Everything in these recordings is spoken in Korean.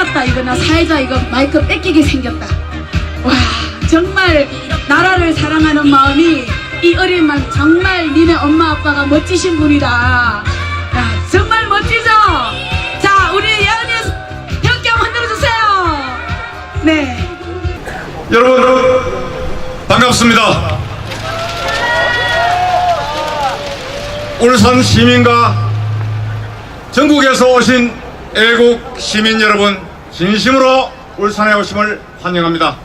났다 이거 나 사회자 이거 마이크 뺏기게 생겼다. 와 정말 나라를 사랑하는 마음이 이 어린 만 정말 니네 엄마 아빠가 멋지신 분이다. 야, 정말 멋지죠? 자 우리 예은이 한번 흔들어주세요. 네. 여러분 반갑습니다. 울산 시민과 전국에서 오신 애국 시민 여러분 진심으로 울산에 오심을 환영합니다.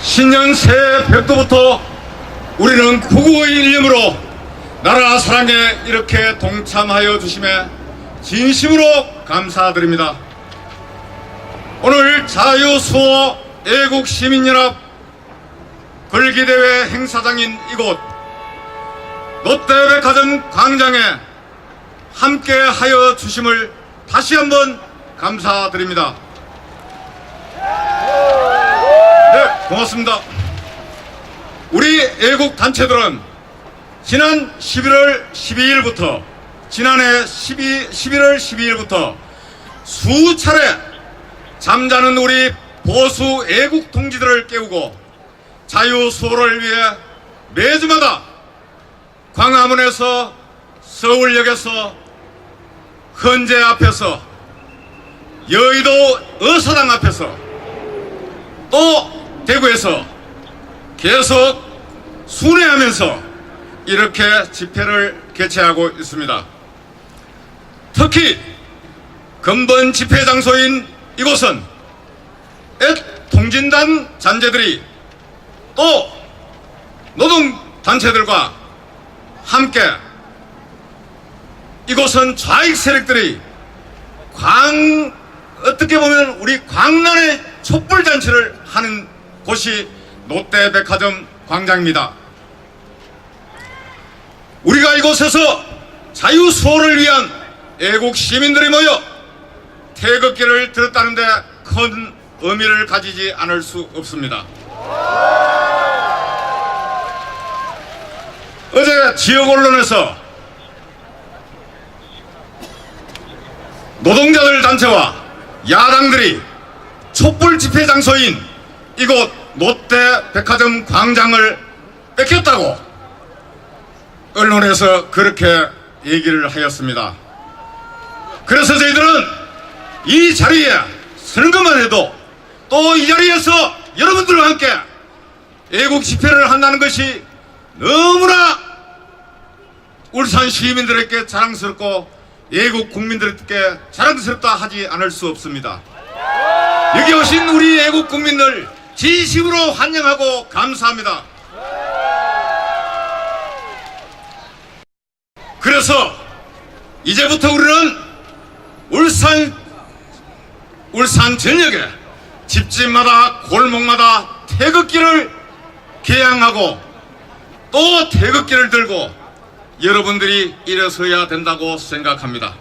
신년 새해 벽도부터 우리는 구구의 일념으로 나라 사랑에 이렇게 동참하여 주심에 진심으로 감사드립니다. 오늘 자유수호 애국시민연합 걸기대회 행사장인 이곳 롯데백화점 광장에 함께 하여 주심을 다시 한번 감사드립니다. 네, 고맙습니다. 우리 애국 단체들은 지난 11월 12일부터 지난해 12, 11월 12일부터 수차례 잠자는 우리 보수 애국 동지들을 깨우고 자유 수호를 위해 매주마다 광화문에서 서울역에서 헌재 앞에서 여의도 의사당 앞에서 또 대구에서 계속 순회하면서 이렇게 집회를 개최하고 있습니다. 특히 근본 집회 장소인 이곳은 엣 통진단 잔재들이 또 노동단체들과 함께 이곳은 좌익 세력들이 광 어떻게 보면 우리 광란의 촛불 잔치를 하는 곳이 롯데백화점 광장입니다. 우리가 이곳에서 자유 수호를 위한 애국 시민들이 모여 태극기를 들었다는데 큰 의미를 가지지 않을 수 없습니다. 어제 지역 언론에서 노동자들 단체와 야당들이 촛불 집회 장소인 이곳 롯데 백화점 광장을 뺏겼다고 언론에서 그렇게 얘기를 하였습니다. 그래서 저희들은 이 자리에 서는 것만 해도 또 이 자리에서 여러분들과 함께 애국 집회를 한다는 것이 너무나 울산 시민들에게 자랑스럽고 애국 국민들에게 자랑스럽다 하지 않을 수 없습니다. 여기 오신 우리 애국 국민들 진심으로 환영하고 감사합니다. 그래서 이제부터 우리는 울산 울산 전역에 집집마다 골목마다 태극기를 개양하고 또 태극기를 들고 여러분들이 일어서야 된다고 생각합니다.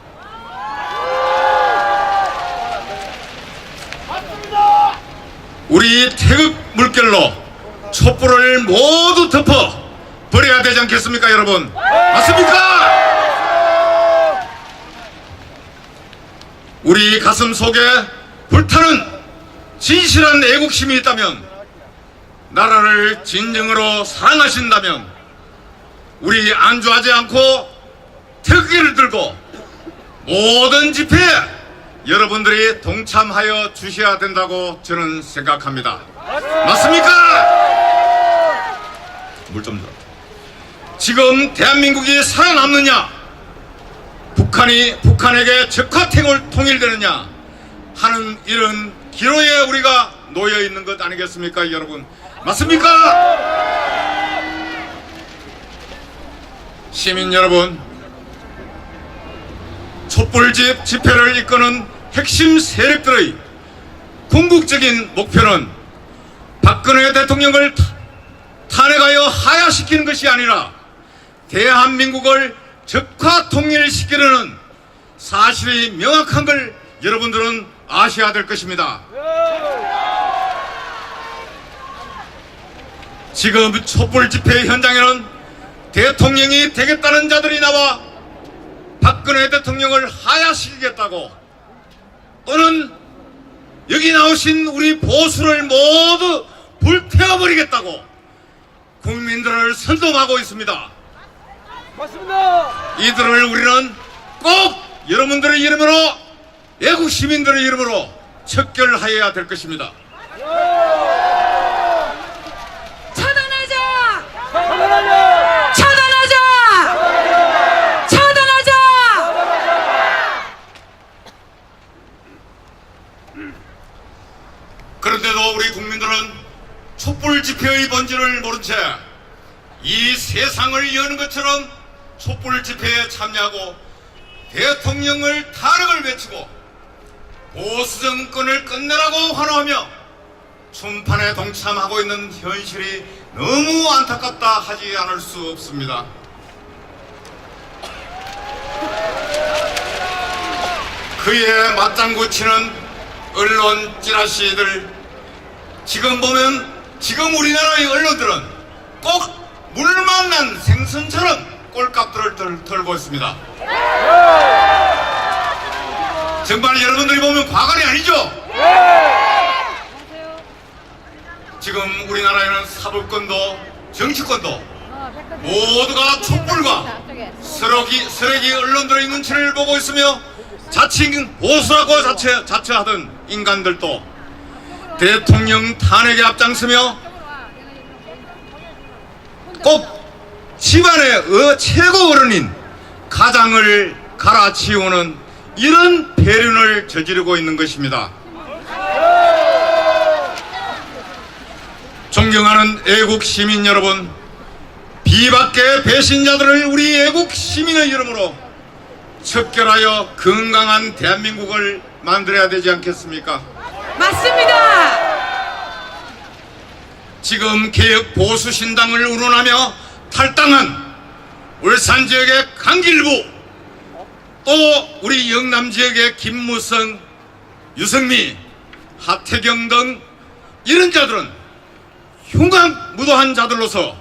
우리 태극 물결로 촛불을 모두 덮어 버려야 되지 않겠습니까, 여러분? 맞습니까? 우리 가슴 속에 불타는 진실한 애국심이 있다면 나라를 진정으로 사랑하신다면 우리 안주하지 않고 태극기를 들고 모든 집회에 여러분들이 동참하여 주셔야 된다고 저는 생각합니다. 맞습니까? 물좀 더. 지금 대한민국이 살아남느냐? 북한이 북한에게 적화탱을 통일되느냐? 하는 이런 기로에 우리가 놓여 있는 것 아니겠습니까, 여러분? 맞습니까? 시민 여러분, 촛불집 집회를 이끄는 핵심 세력들의 궁극적인 목표는 박근혜 대통령을 타- 탄핵하여 하야시키는 것이 아니라 대한민국을 적화 통일시키려는 사실이 명확한 걸 여러분들은 아셔야 될 것입니다. 지금 촛불 집회 현장에는 대통령이 되겠다는 자들이 나와 박근혜 대통령을 하야시키겠다고 또는 여기 나오신 우리 보수를 모두 불태워버리겠다고 국민들을 선동하고 있습니다. 맞습니다. 이들을 우리는 꼭 여러분들의 이름으로 애국 시민들의 이름으로 척결하여야 될 것입니다. 차단하자! 차단하자. 차단하자! 차단하자! 그런데도 우리 국민들은 촛불 집회의 본질을 모른 채 이 세상을 여는 것처럼 촛불 집회에 참여하고 대통령을 탄핵을 외치고 보수 정권을 끝내라고 환호하며 춤판에 동참하고 있는 현실이 너무 안타깝다 하지 않을 수 없습니다. 그에 맞장구 치는 언론 찌라시들 지금 보면 지금 우리나라의 언론들은 꼭 물만 난 생선처럼 꼴값들을 들, 들고 있습니다. 정말 여러분들이 보면 과관이 아니죠? 지금 우리나라에는 사법권도 정치권도 모두가 촛불과 쓰레기, 쓰레기 언론들의 눈치를 보고 있으며 자칭 보수라고 자처, 자처하던 인간들도 대통령 탄핵에 앞장서며 꼭 집안의 어, 최고 어른인 가장을 갈아치우는 이런 배륜을 저지르고 있는 것입니다. 존경하는 애국 시민 여러분, 비박계 배신자들을 우리 애국 시민의 이름으로 척결하여 건강한 대한민국을 만들어야 되지 않겠습니까? 맞습니다! 지금 개혁 보수 신당을 운운하며 탈당한 울산 지역의 강길부 또 우리 영남 지역의 김무성, 유승미, 하태경 등 이런 자들은 흉악 무도한 자들로서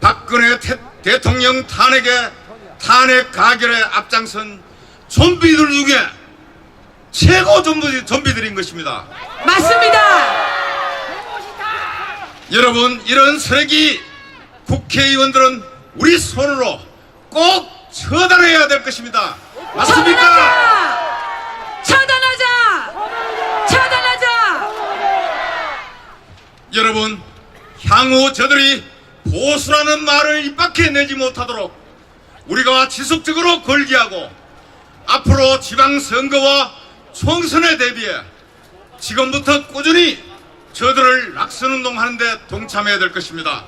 박근혜 태- 대통령 탄핵에 탄핵 가결에 앞장선 좀비들 중에 최고 좀비, 좀비들인 것입니다. 맞습니다! 여러분 이런 쓰레기 국회의원들은 우리 손으로 꼭 처단해야 될 것입니다. 맞습니까? 차단하자! 차단하자! 여러분 향후 저들이 보수라는 말을 입 밖에 내지 못하도록 우리가 지속적으로 걸기하고 앞으로 지방선거와 총선에 대비해 지금부터 꾸준히 저들을 낙선운동 하는데 동참해야 될 것입니다.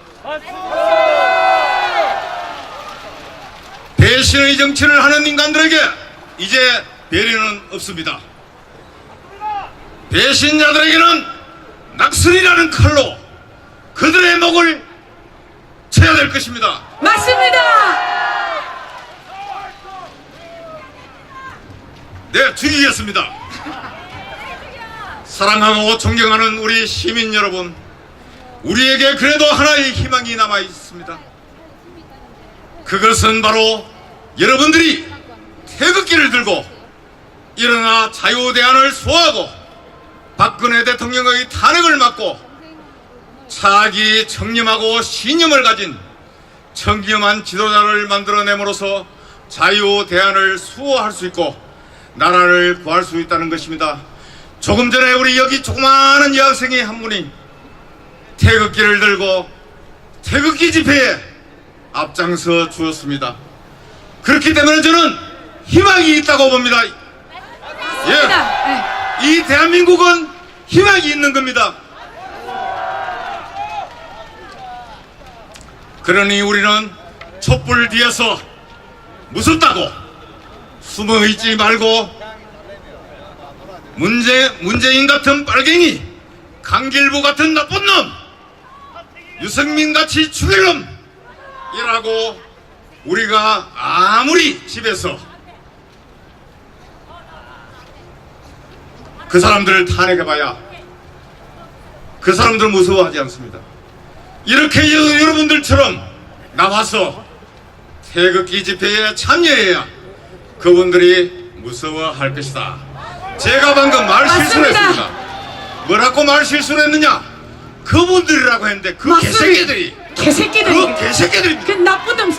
배신의 정치를 하는 인간들에게 이제 배려는 없습니다. 배신자들에게는 낙선이라는 칼로 그들의 목을 쳐야 될 것입니다. 맞습니다! 네, 죽이겠습니다. 사랑하고 존경하는 우리 시민 여러분, 우리에게 그래도 하나의 희망이 남아 있습니다. 그것은 바로 여러분들이 태극기를 들고 일어나 자유대안을 수호하고 박근혜 대통령의 탄핵을 막고 차기 청렴하고 신념을 가진 청렴한 지도자를 만들어냄으로써 자유대안을 수호할 수 있고 나라를 구할 수 있다는 것입니다. 조금 전에 우리 여기 조그마한 여학생이 한 분이 태극기를 들고 태극기 집회에 앞장서 주었습니다. 그렇기 때문에 저는 희망이 있다고 봅니다. 예, 네. 이 대한민국은 희망이 있는 겁니다. 그러니 우리는 촛불 뒤에서 무섭다고 숨어 있지 말고 문재, 문재인 같은 빨갱이, 강길부 같은 나쁜 놈, 유승민 같이 죽일 놈, 이라고 우리가 아무리 집에서 그 사람들을 탄핵해봐야 그 사람들 무서워하지 않습니다. 이렇게 여- 여러분들처럼 나와서 태극기 집회에 참여해야 그분들이 무서워할 것이다. 제가 방금 말 실수를 맞습니다. 했습니다. 뭐라고 말 실수를 했느냐? 그분들이라고 했는데 그 맞습니다. 개새끼들이 개새끼들이 그 개새끼들이 그 나쁜 놈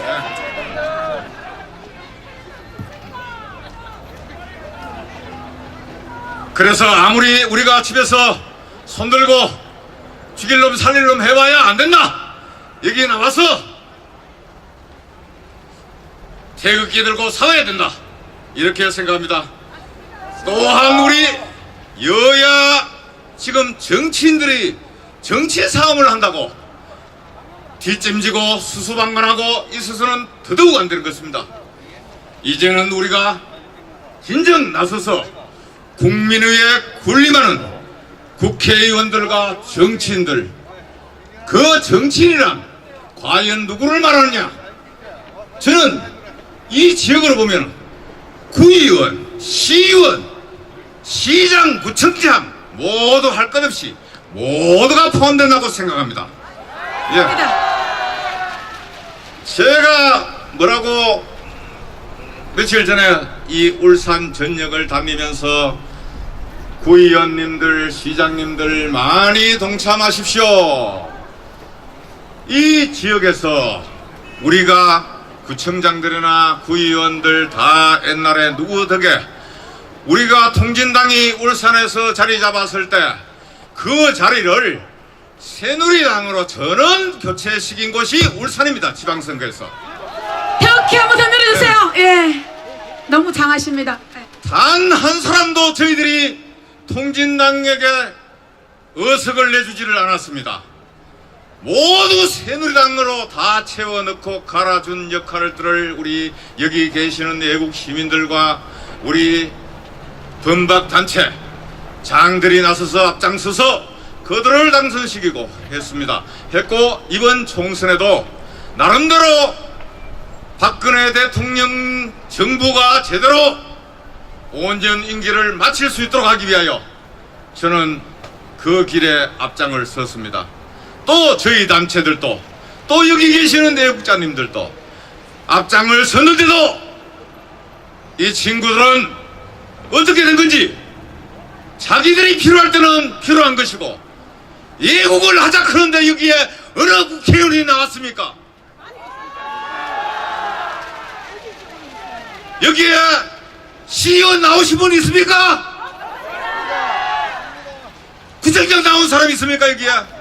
그래서 아무리 우리가 집에서 손 들고 죽일 놈 살릴 놈 해봐야 안 된다. 여기 나와서 태극기 들고 싸워야 된다. 이렇게 생각합니다. 또한 우리 여야 지금 정치인들이 정치 싸움을 한다고 뒷짐지고 수수방관하고 있어서는 더더욱 안 되는 것입니다. 이제는 우리가 진정 나서서 국민의회 군림하는 국회의원들과 정치인들 그 정치인이란 과연 누구를 말하느냐 저는 이 지역으로 보면 구의원, 시의원, 시장, 구청장 모두 할 것 없이 모두가 포함된다고 생각합니다. 예. 제가 뭐라고 며칠 전에 이 울산 전역을 다니면서 구의원님들, 시장님들 많이 동참하십시오. 이 지역에서 우리가 구청장들이나 구의원들 다 옛날에 누구 덕에 우리가 통진당이 울산에서 자리 잡았을 때 그 자리를 새누리당으로 전원 교체시킨 곳이 울산입니다. 지방선거에서. 태극기 한번 더 내려주세요 예 너무 장하십니다 예. 단한 사람도 저희들이 통진당에게 어석을 내주지를 않았습니다. 모두 새누리당으로 다 채워넣고 갈아준 역할들을 우리 여기 계시는 애국 시민들과 우리 범박단체 장들이 나서서 앞장서서 그들을 당선시키고 했습니다. 했고 이번 총선에도 나름대로 박근혜 대통령 정부가 제대로 온전 임기를 마칠 수 있도록 하기 위하여 저는 그 길에 앞장을 섰습니다. 또 저희 단체들도 또 여기 계시는 내국자님들도 앞장을 섰는데도 이 친구들은 어떻게 된 건지 자기들이 필요할 때는 필요한 것이고 예국을 하자 그런데 여기에 어느 국회의원이 나왔습니까? 여기에 시의원 나오신 분 있습니까? 구청장 나온 사람 있습니까 여기에?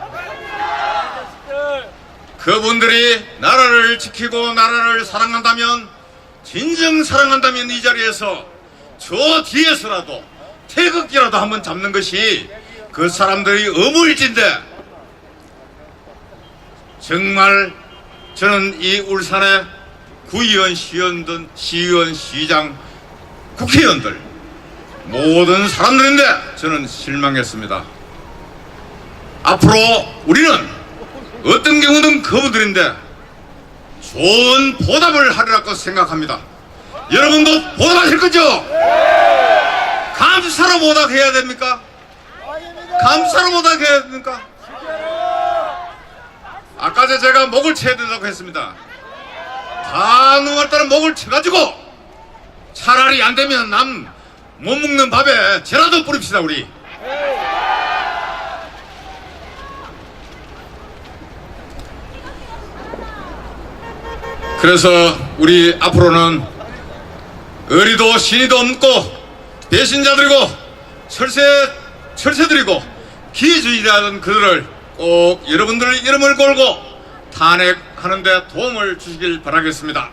그분들이 나라를 지키고 나라를 사랑한다면 진정 사랑한다면 이 자리에서 저 뒤에서라도 태극기라도 한번 잡는 것이 그 사람들이 어물진데 정말 저는 이 울산의 구의원, 시의원들, 시의원, 시장, 국회의원들 모든 사람들인데 저는 실망했습니다. 앞으로 우리는 어떤 경우든 그분들인데 좋은 보답을 하리라고 생각합니다. 여러분도 보답하실 거죠? 감사로 보답해야 됩니까? 감사로 보답해야 됩니까? 아까 제가 목을 쳐야 된다고 했습니다. 다 누웠다라 목을 쳐가지고 차라리 안 되면 남 못 먹는 밥에 죄라도 뿌립시다 우리. 그래서 우리 앞으로는 의리도 신의도 없고 배신자들이고 철새 철새들이고 기회주의자는 그들을 꼭 여러분들 이름을 걸고 탄핵하는데 도움을 주시길 바라겠습니다.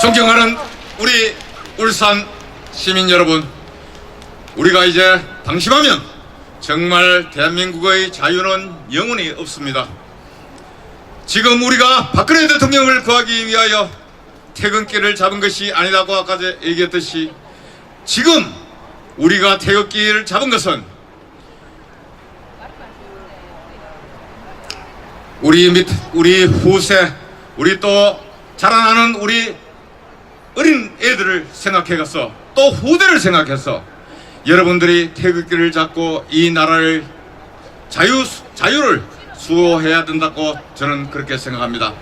존경하는 우리 울산 시민 여러분, 우리가 이제 방심하면 정말 대한민국의 자유는 영원히 없습니다. 지금 우리가 박근혜 대통령을 구하기 위하여 퇴근길을 잡은 것이 아니라고 아까 제 얘기했듯이 지금 우리가 태극기를 잡은 것은 우리 밑 우리 후세 우리 또 자라나는 우리 어린 애들을 생각해서 또 후대를 생각해서 여러분들이 태극기를 잡고 이 나라를 자유 자유를 수호해야 된다고 저는 그렇게 생각합니다.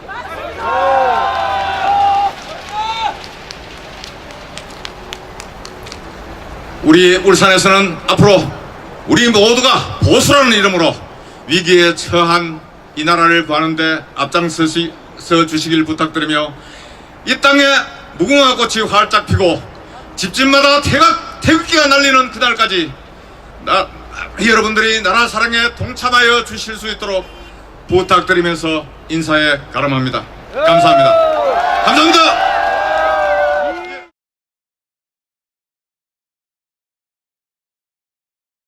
우리 울산에서는 앞으로 우리 모두가 보수라는 이름으로 위기에 처한 이 나라를 구하는데 앞장서 주시길 부탁드리며 이 땅에 무궁화 꽃이 활짝 피고 집집마다 태각, 태극기가 날리는 그날까지 나, 여러분들이 나라 사랑에 동참하여 주실 수 있도록 부탁드리면서 인사에 가름합니다. 감사합니다. 감사합니다.